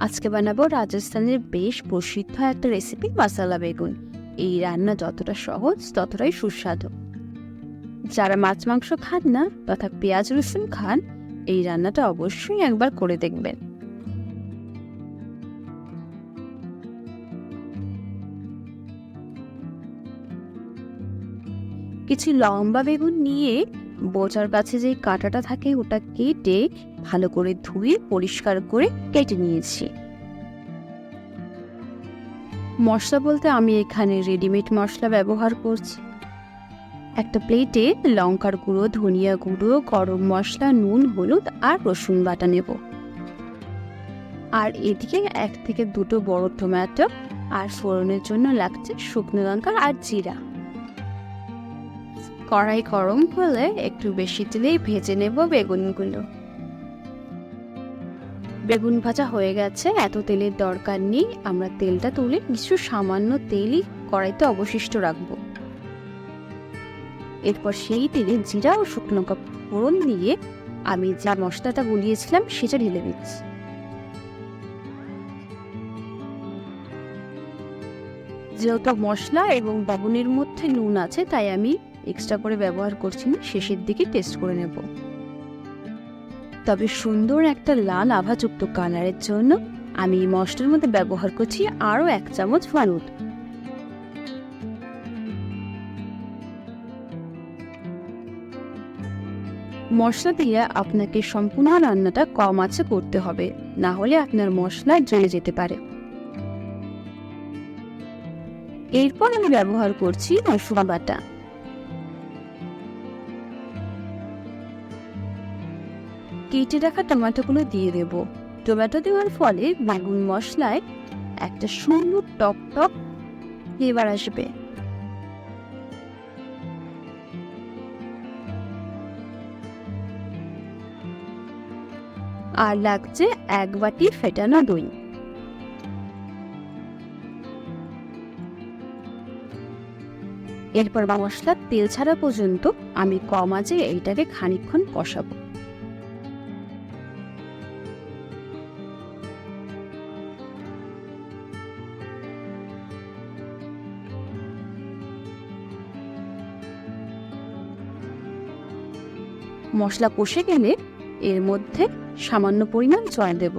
আজকে বানাবো রাজস্থানের বেশ প্রসিদ্ধ একটা রেসিপি মাসালা বেগুন। এই রান্না যতটা সহজ, ততটাই সুস্বাদু। যারা মাছ মাংস খান না, তথা পেঁয়াজ রসুন খান, এই রান্নাটা অবশ্যই একবার করে দেখবেন। কিছু লম্বা বেগুন নিয়ে বোচার কাছে যে কাঁটাটা থাকে ওটা কেটে ভালো করে ধুয়ে পরিষ্কার করে কেটে নিয়েছি। মশলা বলতে আমি এখানে রেডিমেড মশলা ব্যবহার করছি। একটা প্লেটে লঙ্কার গুঁড়ো, ধনিয়া গুঁড়ো, গরম মশলা, নুন, হলুদ আর রসুন বাটা নেব। আর এদিকে এক থেকে দুটো বড় টমেটো আর ফোড়নের জন্য লাগছে শুকনো লঙ্কা আর জিরা। কড়াই গরম হলে একটু বেশি তেলেই ভেজে নেব বেগুনগুলো। বেগুন ভাজা হয়ে গেছে, এত তেলের দরকার নেই। আমরা তেলটা তুলে কিছু সামান্য তেলই কড়াইতে অবশিষ্ট রাখব। এরপর সেই তেলে জিরা ও শুকনো ফোড়ন দিয়ে আমি যা মশলাটা গুলিয়েছিলাম সেটা ঢেলে দিচ্ছি। যেহেতু মশলা এবং বাবুনের মধ্যে নুন আছে তাই আমি এক্সট্রা করে ব্যবহার করছি না শেষের দিকে টেস্ট করে নেব। তবে সুন্দর একটা লাল আভাযুক্ত কালারের জন্য আমি এই মশলার মধ্যে ব্যবহার করছি আরও এক চামচ হলুদ মশলা দিয়ে আপনাকে সম্পূর্ণ রান্নাটা কম আছে করতে হবে, না হলে আপনার মশলা জ্বলে যেতে পারে। এরপর আমি ব্যবহার করছি রসুন বাটা কেটে রাখা টমেটোগুলো দিয়ে দেব। টমেটো দেওয়ার ফলে বেগুন মশলায় একটা সুন্দর টক টক ফ্লেভার আসবে। আর লাগছে এক বাটি ফেটানো দই। এরপর মশলা তেল ছাড়া পর্যন্ত আমি কম আঁচে এইটাকে খানিকক্ষণ কষাবো। মশলা কষে গেলে এর মধ্যে সামান্য পরিমাণ জল দেব।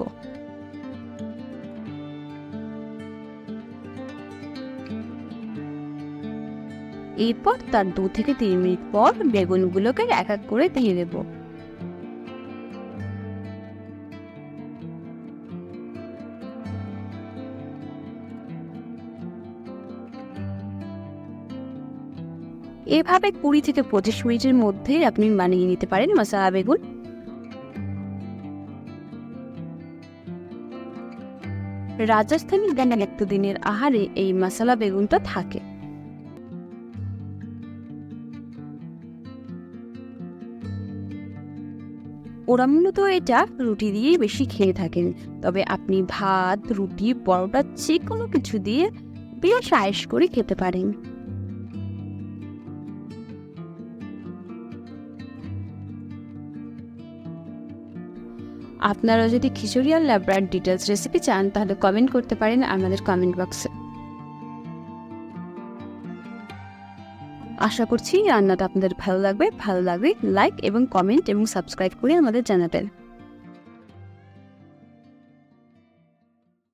এরপর তার দু থেকে তিন মিনিট পর বেগুনগুলোকে এক এক করে দিয়ে দেব। এভাবে কুড়ি থেকে পঁচিশ মিনিটের মধ্যে আপনি বানিয়ে নিতে পারেন মশলা বেগুন। রাজস্থানী গানের একটা দিনের আহারে এই মশলা বেগুনটা থাকে। ওরা মূলত এটা রুটি দিয়েই বেশি খেয়ে থাকেন। তবে আপনি ভাত, রুটি, পরোটা যে কোনো কিছু দিয়ে বেশ আয়েস করে খেতে পারেন। আপনারা যদি খিচুড়ি আর ল্যাবরার ডিটেলস রেসিপি চান, তাহলে কমেন্ট করতে পারেন আমাদের কমেন্ট বক্সে আশা করছি রান্নাটা আপনাদের ভালো লাগবে। ভালো লাগবে লাইক এবং কমেন্ট এবং সাবস্ক্রাইব করে আমাদের জানাবেন